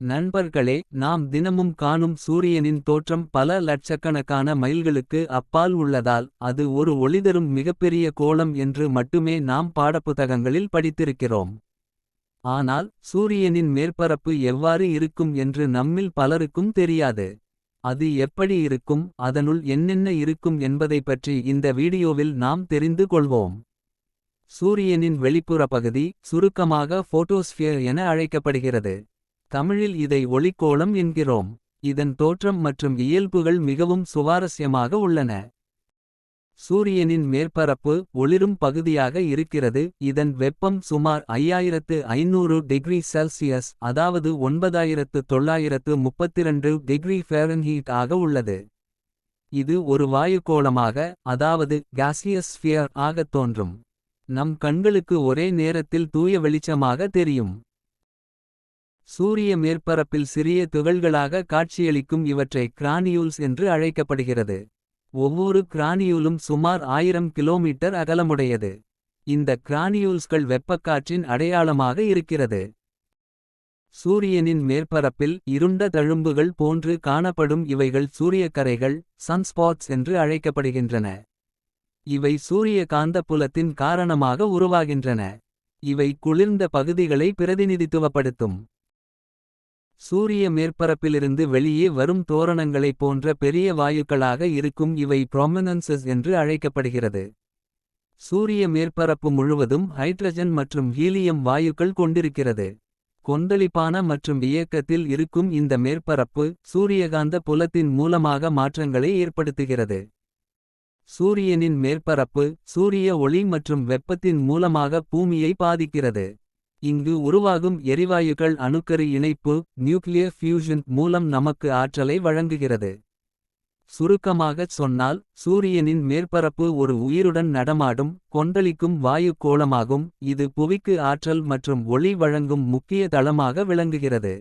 நண்பர்களே நாம் தினமும் காணும் சூரியனின் தோற்றம் பல லட்சக்கணக்கான மைல்களுக்கு அப்பால் உள்ளதால் அது ஒரு ஒளிதரும் மிகப்பெரிய கோளம் என்று மட்டுமே நாம் பாடப்புத்தகங்களில் படித்திருக்கிறோம். ஆனால் சூரியனின் மேற்பரப்பு எவ்வாறு இருக்கும் என்று நம்மில் பலருக்கும் தெரியாது. அது எப்படி இருக்கும் அதனுள் என்னென்ன இருக்கும் என்பதைப் பற்றி இந்த வீடியோவில் நாம் தெரிந்து கொள்வோம். சூரியனின் வெளிப்புற பகுதி சுருக்கமாக போட்டோஸ்பியர் என அழைக்கப்படுகிறது. தமிழில் இதை ஒளிக்கோளம் என்கிறோம். இதன் தோற்றம் மற்றும் இயல்புகள் மிகவும் சுவாரஸ்யமாக உள்ளன. சூரியனின் மேற்பரப்பு ஒளிரும் பகுதியாக இருக்கிறது இதன் வெப்பம் சுமார் 5500 டிகிரி செல்சியஸ் அதாவது 9932 டிகிரி ஃபேரன்ஹீட் ஆக உள்ளது. இது ஒரு வாயுக்கோளமாக அதாவது gaseous ஆகத் தோன்றும். நம் கண்களுக்கு ஒரே நேரத்தில் தூய வெளிச்சமாக தெரியும். சூரிய மேற்பரப்பில் சிறிய துகள்களாக காட்சியளிக்கும் இவற்றை கிரானியூல்ஸ் என்று அழைக்கப்படுகிறது. ஒவ்வொரு கிரானியூலும் சுமார் ஆயிரம் கிலோமீட்டர் அகலமுடையது. இந்த கிரானியூல்ஸ்கள் வெப்பக்காற்றின் அடையாளமாக இருக்கிறது. சூரியனின் மேற்பரப்பில் இருண்ட தழும்புகள் போன்று காணப்படும் இவைகள் சூரியக்கரைகள் சன்ஸ்பாட்ஸ் என்று அழைக்கப்படுகின்றன. இவை சூரிய காந்த புலத்தின் காரணமாக உருவாகின்றன. இவை குளிர்ந்த பகுதிகளை பிரதிநிதித்துவப்படுத்தும். சூரிய மேற்பரப்பிலிருந்து வெளியே வரும் தோரணங்களைப் போன்ற பெரிய வாயுக்களாக இருக்கும் இவை ப்ரொமினன்சஸ் என்று அழைக்கப்படுகிறது. சூரிய மேற்பரப்பு முழுவதும் ஹைட்ரஜன் மற்றும் ஹீலியம் வாயுக்கள் கொண்டிருக்கிறது. கொந்தளிப்பான மற்றும் இயக்கத்தில் இருக்கும் இந்த மேற்பரப்பு சூரியகாந்த புலத்தின் மூலமாக மாற்றங்களை ஏற்படுத்துகிறது. சூரியனின் மேற்பரப்பு சூரிய ஒளி மற்றும் வெப்பத்தின் மூலமாக பூமியை பாதிக்கிறது. இங்கு உருவாகும் எரிவாயுக்கள் அணுக்கரு இணைப்பு நியூக்ளியர் ஃபியூஷன் மூலம் நமக்கு ஆற்றலை வழங்குகிறது. சுருக்கமாகச் சொன்னால் சூரியனின் மேற்பரப்பு ஒரு உயிருடன் நடமாடும் கொந்தளிக்கும் வாயு கோளமாகும் இது புவிக்கு ஆற்றல் மற்றும் ஒளி வழங்கும் முக்கிய தளமாக விளங்குகிறது.